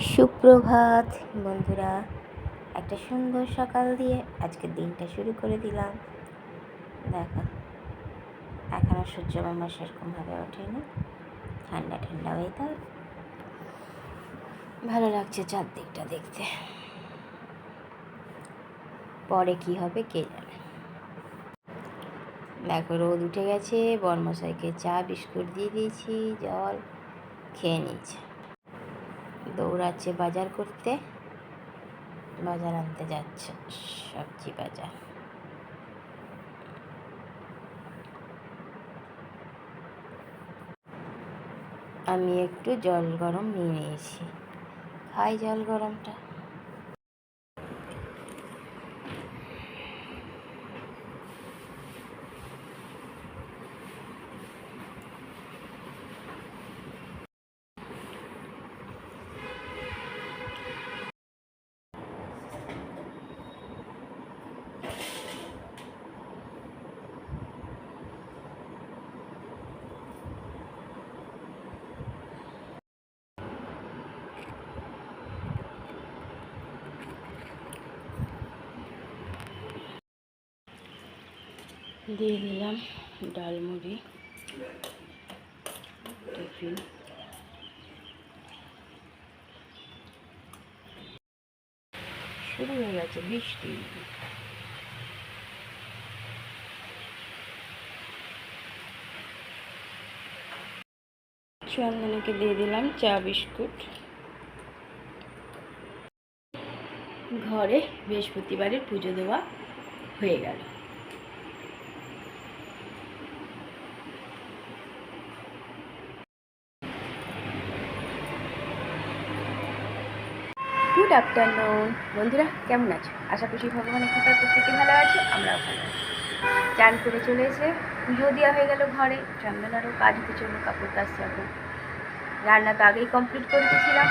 সুপ্রভাত বন্ধুরা। একটা সুন্দর সকাল দিয়ে আজকের দিনটা শুরু করে দিলাম। দেখো এখনও সূর্য মামা সেরকমভাবে ওঠেনি। ঠান্ডা ঠান্ডা ওয়েদার ভালো লাগছে চারদিকটা দেখতে। পরে কি হবে কে জানে। দেখো, রোদ উঠে গেছে, বর্মশাইকে চা, বিস্কুট দিয়ে দিয়েছি, জল খেয়ে নিচ্ছে দৌড়াচ্ছে বাজার করতে। বাজার আনতে যাচ্ছে, সবজি বাজার। আমি একটু জল গরম নিয়ে নিয়েছি। খাই জল গরমটা। দিয়ে দিলাম ডালমুড়ি, টিফিন। শুরু হয়ে গেছে বৃষ্টি চন্দনাকে দিয়ে দিলাম চা বিস্কুট। ঘরে বৃহস্পতিবারের পুজো দেওয়া হয়ে গেল গুড আফটারনুন বন্ধুরা, কেমন আছো? আশা করছি ভগবানের কৃপায় প্রত্যেকে ভালো আছে, আমরাও ভালো আছি। চান করে চলে এসে পুজো দেওয়া হয়ে গেল ঘরে। চন্দনারও কাজ হতে চলল, কাপড় কাচছে এখন রান্না তো আগেই কমপ্লিট করে দিয়েছিলাম।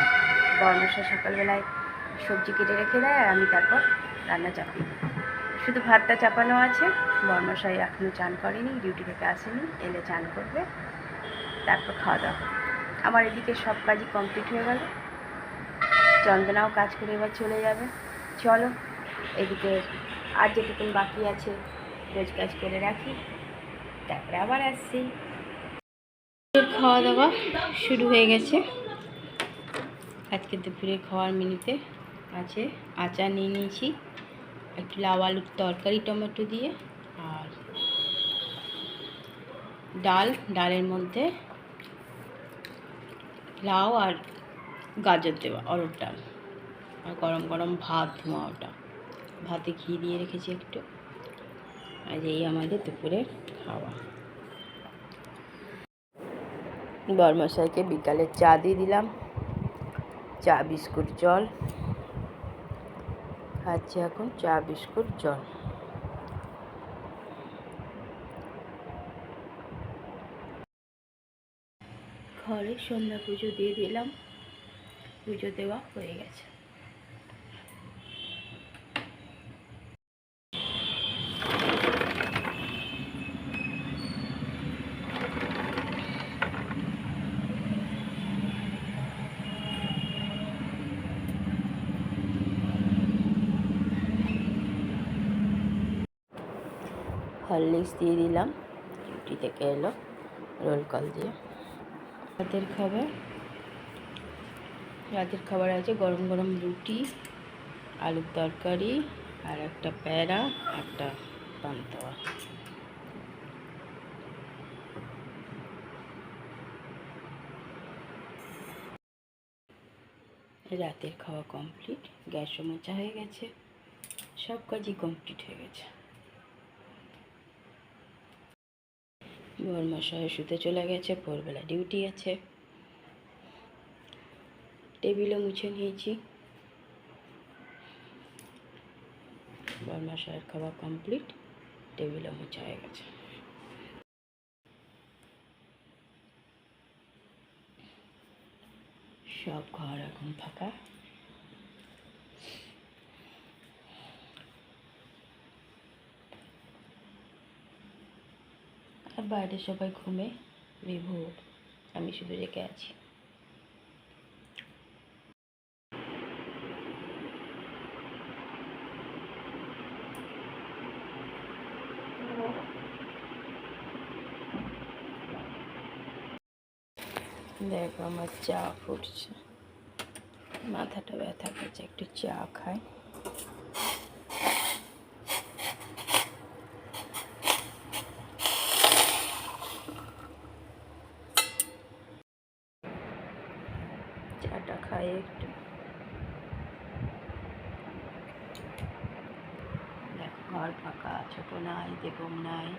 বর্মশা সকালবেলায় সবজি কেটে রেখে দেয় আর আমি তারপর রান্না চাপি দিই। শুধু ভাতটা চাপানো আছে। বর্মশাই এখনও চান করেনি, ডিউটি থেকে আসেনি, এলে চান করবে। তারপর খাওয়া দাওয়া। আমার এদিকে সব কাজই কমপ্লিট হয়ে গেল। চন্দনাও কাজ করে এবার চলে যাবে। চলো, এদিকে আর যেটুকুন বাকি আছে রোজ কাজ করে রাখি। তারপরে আবার আসছি। খাওয়া দাওয়া শুরু হয়ে গেছে। আজকে দুপুরে খাওয়ার মেনুতে আছে আচার নিয়ে নিয়েছি, একটু লাউ আলুর তরকারি, টমেটো দিয়ে আর ডাল, ডালের মধ্যে লাউ আর গাজর দেওয়া ডাল আর গরম গরম ভাত ধোঁয়া ওটা। ভাতে ঘি দিয়ে রেখেছি একটু। আর এই আমাদের দুপুরে খাওয়া। বরমশাইকে বিকালে চা দিয়ে দিলাম। চা, বিস্কুট, জল। খাচ্ছি এখন চা, বিস্কুট, জল। ঘরে সন্ধ্যা পুজো দিয়ে দিলাম। পুজো দেওয়া হয়ে গেছে। হরলিক্স দিয়ে দিলাম, ডিউটি থেকে এলো, রোল কল দিয়ে। রাতের খাবার রাতের খাবার আছে গরম গরম রুটি, আলুর তরকারি আর একটা প্যারা, একটা পান্তাওয়া। রাতের খাওয়া কমপ্লিট গ্যাসও মোচা হয়ে গেছে, সব কাজই কমপ্লিট হয়ে গেছে। বর্মশায় শুতে চলে গেছে, ভোরবেলা ডিউটি আছে। টেবিলও মুছে নিয়েছি। বর্মশায়ের খাওয়া কমপ্লিট টেবিলও মুছা হয়ে গেছে। সব ঘর এখন ফাঁকা। আর বাইরে সবাই ঘুমে বিভোর আমি শুধু রেখে আছি। দেখো আমার চা ফুটছে। মাথাটা ব্যথা করছে একটু চা খাই। চাটা খাই একটু। ছোট নাই দেবম নাই।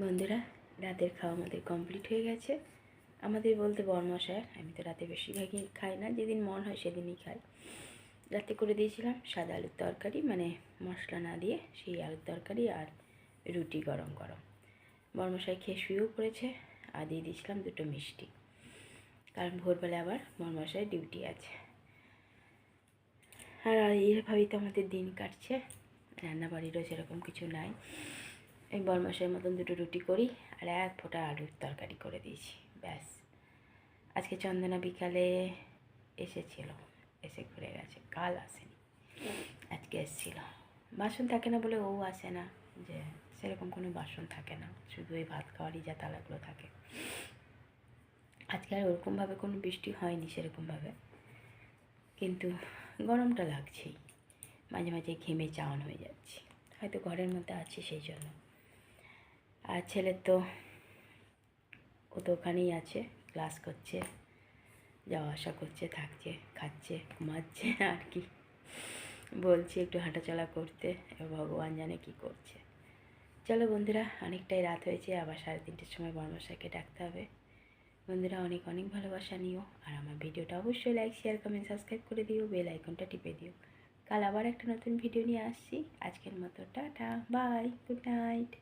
বন্ধুরা, রাতের খাওয়া আমাদের কমপ্লিট হয়ে গেছে। আমাদের বলতে বরমশায় আমি তো রাতে বেশিরভাগই খাই না, যেদিন মন হয় সেদিনই খাই। রাতে করে দিয়েছিলাম সাদা আলুর তরকারি মানে মশলা না দিয়ে সেই আলুর তরকারি আর রুটি গরম গরম। বরমশাই খেয়ে শুয়েও পড়েছে, আর দিয়ে দিয়েছিলাম দুটো মিষ্টি। কারণ ভোরবেলা আবার বরমশাই ডিউটি আছে। আর এইভাবেই তো আমাদের দিন কাটছে। রান্নাবাড়িরও সেরকম কিছু নাই। এই বরমাসের মতন দুটো রুটি করি আর এক ফোঁটা আলুর তরকারি করে দিয়েছি, ব্যাস। আজকে চন্দনা বিকালে এসেছিল, এসে ঘুরে গেছে, কাল আসেনি, আজকে এসেছিল। বাসন থাকে না বলে ও আসে না, যে সেরকম কোনো বাসন থাকে না, শুধু এই ভাত খাওয়ারই যা তালাগুলো থাকে। আজকে আর ওরকমভাবে কোনো বৃষ্টি হয়নি সেরকমভাবে, কিন্তু গরমটা লাগছেই, মাঝে মাঝে ঘেমে চাওয়ান হয়ে যাচ্ছে, হয়তো ঘরের মধ্যে আছি সেই জন্য। আর ছেলের তো, ও তো ওখানেই আছে ক্লাস করছে, যাওয়া আসা করছে, থাকছে, খাচ্ছে, ঘুমাচ্ছে আর কি। বলছি একটু হাঁটাচলা করতে ভগবান জানে কি করছে। চলো বন্ধুরা, অনেকটাই রাত হয়েছে, আবার সাড়ে তিনটের সময় বর্মশাইকে ডাকতে হবে। বন্ধুরা, অনেক অনেক ভালোবাসা নিও, আর আমার ভিডিওটা অবশ্যই লাইক শেয়ার কমেন্ট সাবস্ক্রাইব করে দিও বেল আইকনটা টিপে দিও। কাল আবার একটা নতুন ভিডিও নিয়ে আসছি। আজকের মতো, টাটা বাই গুড নাইট